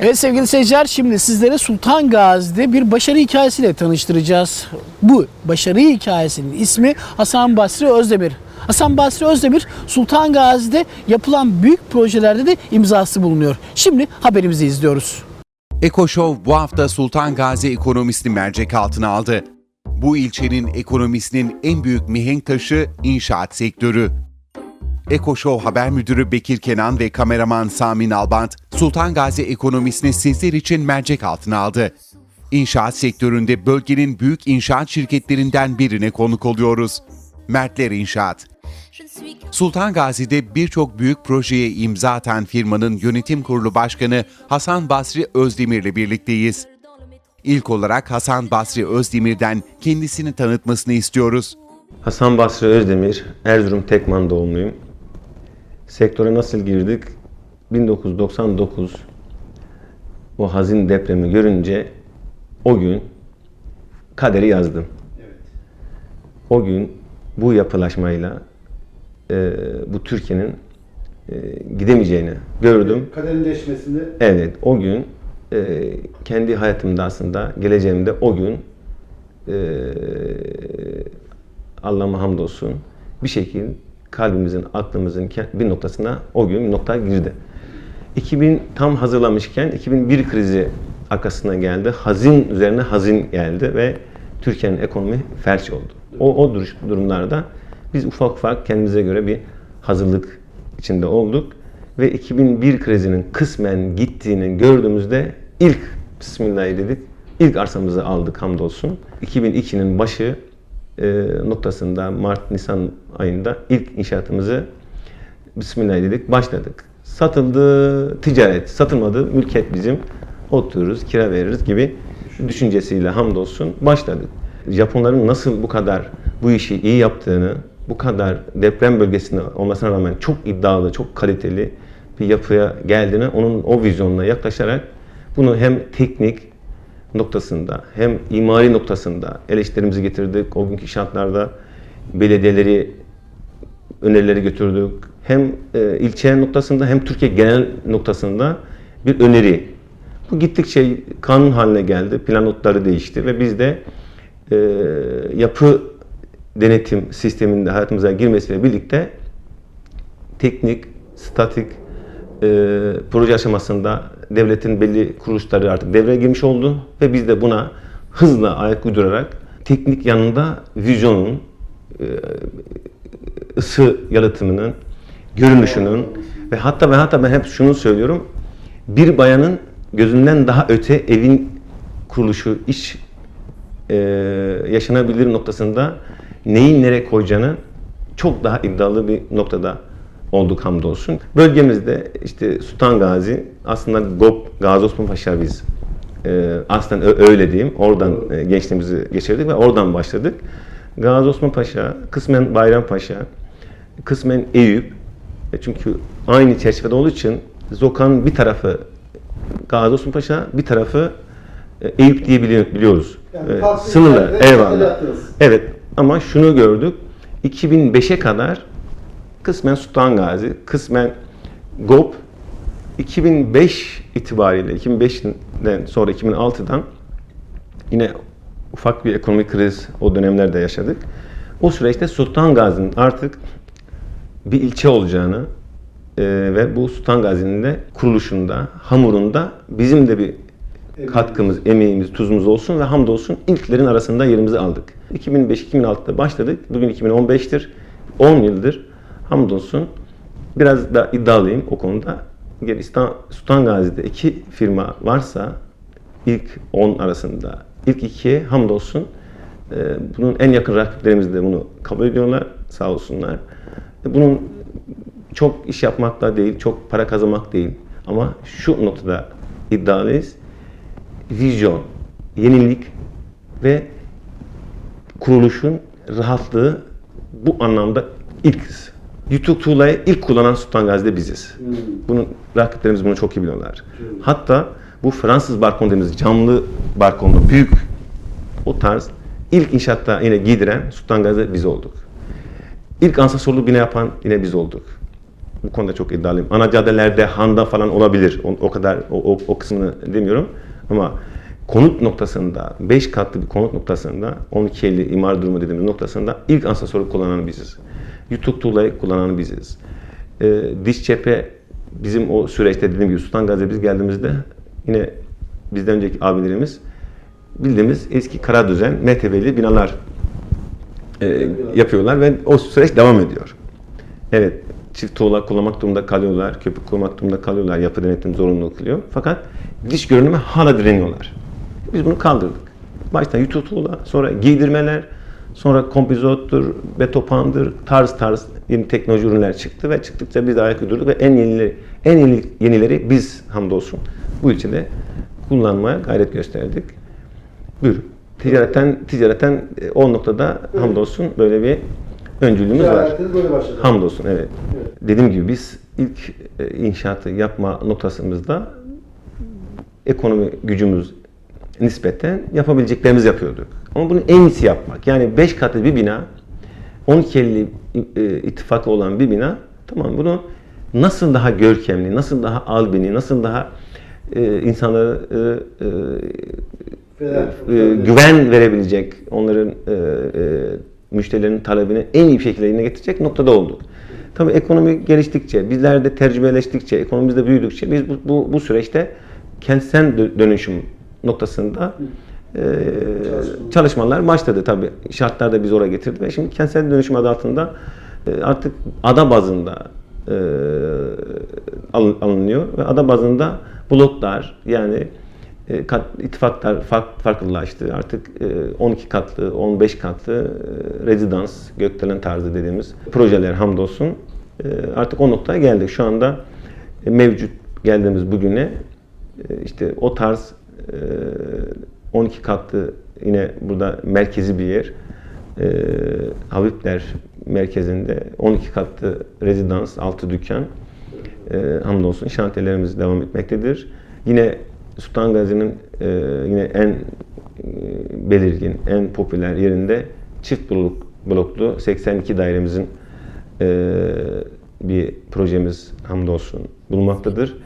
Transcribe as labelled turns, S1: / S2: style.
S1: Evet sevgili seyirciler şimdi sizlere Sultan Gazi'de bir başarı hikayesiyle tanıştıracağız. Bu başarı hikayesinin ismi Hasan Basri Özdemir. Hasan Basri Özdemir Sultan Gazi'de yapılan büyük projelerde de imzası bulunuyor. Şimdi haberimizi izliyoruz.
S2: EkoShow bu hafta Sultan Gazi ekonomisini mercek altına aldı. Bu ilçenin ekonomisinin en büyük mihenk taşı inşaat sektörü. EkoShow haber müdürü Bekir Kenan ve kameraman Sami Nalbant, Sultan Gazi ekonomisini sizler için mercek altına aldı. İnşaat sektöründe bölgenin büyük inşaat şirketlerinden birine konuk oluyoruz. Mertler İnşaat. Sultan Gazi'de birçok büyük projeye imza atan firmanın yönetim kurulu başkanı Hasan Basri Özdemir'le birlikteyiz. İlk olarak Hasan Basri Özdemir'den kendisini tanıtmasını istiyoruz.
S3: Hasan Basri Özdemir, Erzurum Tekman doğumluyum. Sektöre nasıl girdik? 1999 o hazin depremi görünce o gün kaderi yazdım. O gün bu yapılaşmayla e, bu Türkiye'nin e, gidemeyeceğini gördüm.
S4: Kaderleşmesinde
S3: Evet, o gün e, kendi hayatımda aslında geleceğimde o gün e, Allah'ıma hamdolsun bir şekil kalbimizin, aklımızın bir noktasına o gün bir nokta girdi. 2000 tam hazırlamışken 2001 krizi arkasına geldi. Hazin üzerine hazin geldi ve Türkiye'nin ekonomi felç oldu. O, o durumlarda biz ufak ufak kendimize göre bir hazırlık içinde olduk. Ve 2001 krizinin kısmen gittiğini gördüğümüzde ilk Bismillah dedik. İlk arsamızı aldık hamdolsun. 2002'nin başı noktasında Mart-Nisan ayında ilk inşaatımızı Bismillah dedik, başladık. Satıldı ticaret, satılmadı mülkiyet bizim. Otururuz, kira veririz gibi düşüncesiyle hamdolsun başladık. Japonların nasıl bu kadar bu işi iyi yaptığını, bu kadar deprem bölgesinde olmasına rağmen çok iddialı, çok kaliteli bir yapıya geldiğini, onun o vizyonuna yaklaşarak bunu hem teknik noktasında hem imari noktasında eleştirimizi getirdik. O günkü şartlarda belediyeleri önerileri götürdük. Hem e, ilçe noktasında hem Türkiye genel noktasında bir öneri. Bu gittikçe kanun haline geldi. Plan notları değişti ve biz de e, yapı denetim sisteminde hayatımıza girmesiyle birlikte teknik, statik e, proje aşamasında devletin belli kuruluşları artık devreye girmiş oldu ve biz de buna hızla ayak uydurarak teknik yanında vizyonun, e, ısı yalıtımının, görünüşünün ve hatta ve hatta ben hep şunu söylüyorum. Bir bayanın gözünden daha öte evin kuruluşu, iş e, yaşanabilir noktasında neyi nereye koyacağını çok daha iddialı bir noktada olduk hamdolsun. Bölgemizde işte Sultan Gazi, aslında GOP, Gazi Osman Paşa biz e, öyle diyeyim. Oradan e, gençliğimizi geçirdik ve oradan başladık. Gazi Osman Paşa, kısmen Bayrampaşa, kısmen Eyüp. E, çünkü aynı çerçevede olduğu için Zokan bir tarafı Gazi Osman Paşa, bir tarafı e, Eyüp diye bili- biliyoruz.
S4: Yani
S3: sınırlar, eyvallah. Evet ama şunu gördük. 2005'e kadar kısmen Sultan Gazi, kısmen GOP 2005 itibariyle 2005'den sonra 2006'dan yine ufak bir ekonomik kriz o dönemlerde yaşadık. O süreçte Sultan Gazi'nin artık bir ilçe olacağını e, ve bu Sultan Gazi'nin de kuruluşunda, hamurunda bizim de bir katkımız, emeğimiz, tuzumuz olsun ve hamdolsun ilklerin arasında yerimizi aldık. 2005-2006'da başladık. Bugün 2015'tir. 10 yıldır hamdolsun biraz da iddialıyım o konuda. İstan- Sultan Gazi'de iki firma varsa ilk 10 arasında ilk ikiye hamdolsun e, bunun en yakın rakiplerimiz de bunu kabul ediyorlar. Sağ olsunlar. E, Bunun çok iş yapmakla değil, çok para kazanmak değil. Ama şu noktada iddialıyız. Vizyon, yenilik ve kuruluşun rahatlığı bu anlamda ilk. YouTube tuğlayı ilk kullanan Sultan Gazi'de biziz. Bunun rakiplerimiz bunu çok iyi biliyorlar. Hatta bu Fransız balkon dediğimiz camlı balkonlu büyük o tarz ilk inşaatta yine giydiren Sultan Gazi'de biz olduk. İlk ansasorlu bina yapan yine biz olduk. Bu konuda çok iddialıyım. Ana caddelerde handa falan olabilir. O, o kadar o, o, o kısmını demiyorum. Ama konut noktasında, 5 katlı bir konut noktasında, 12 50 imar durumu dediğimiz noktasında ilk asansörü kullanan biziz. YouTube tuğlayı kullanan biziz. Ee, diş cephe bizim o süreçte dediğim gibi Sultan Gazi'ye biz geldiğimizde yine bizden önceki abilerimiz bildiğimiz eski kara düzen mertebeli binalar e, yapıyorlar ve o süreç devam ediyor. Evet, çift tuğla kullanmak durumunda kalıyorlar, köpük kullanmak durumunda kalıyorlar, yapı denetim zorunluluğu kılıyor. Fakat dış görünüme hala direniyorlar. Biz bunu kaldırdık. Başta yutu tuğla, sonra giydirmeler, sonra kompozottur, betopandır, tarz tarz yeni teknoloji ürünler çıktı ve çıktıkça biz de ayak uydurduk ve en yenileri, en yeni, yenileri biz hamdolsun bu ilçede kullanmaya gayret gösterdik. Buyurun. Ticaretten, ticaretten e, o noktada hamdolsun böyle bir öncülüğümüz var.
S4: Böyle başladı.
S3: Hamdolsun evet. Dediğim gibi biz ilk e, inşaatı yapma noktasımızda ekonomi gücümüz nispeten yapabileceklerimizi yapıyorduk. Ama bunu en iyisi yapmak. Yani 5 katlı bir bina, 12 50 e, ittifakı olan bir bina, tamam bunu nasıl daha görkemli, nasıl daha albini, nasıl daha e, insanlara e, e, e, güven verebilecek, onların e, e, müşterilerin talebini en iyi şekilde yerine getirecek noktada olduk. Tabii ekonomi geliştikçe, bizler de tecrübeleştikçe, ekonomimiz de büyüdükçe biz bu, bu, bu süreçte kentsel dö- dönüşüm noktasında e, çalışmalar başladı tabii. Şartlar da biz oraya getirdi ve şimdi kentsel dönüşüm adı altında e, artık ada bazında e, alın- alınıyor ve ada bazında bloklar yani e, kat, ittifaklar fark, farklılaştı. Artık e, 12 katlı, 15 katlı e, rezidans, gökdelen tarzı dediğimiz projeler hamdolsun e, artık o noktaya geldik. Şu anda e, mevcut geldiğimiz bugüne e, işte o tarz 12 katlı yine burada merkezi bir yer. Habibler merkezinde 12 katlı rezidans, altı dükkan. Hamdolsun şantiyelerimiz devam etmektedir. Yine Sultan Gazi'nin yine en belirgin, en popüler yerinde çift blok, bloklu 82 dairemizin bir projemiz hamdolsun bulunmaktadır.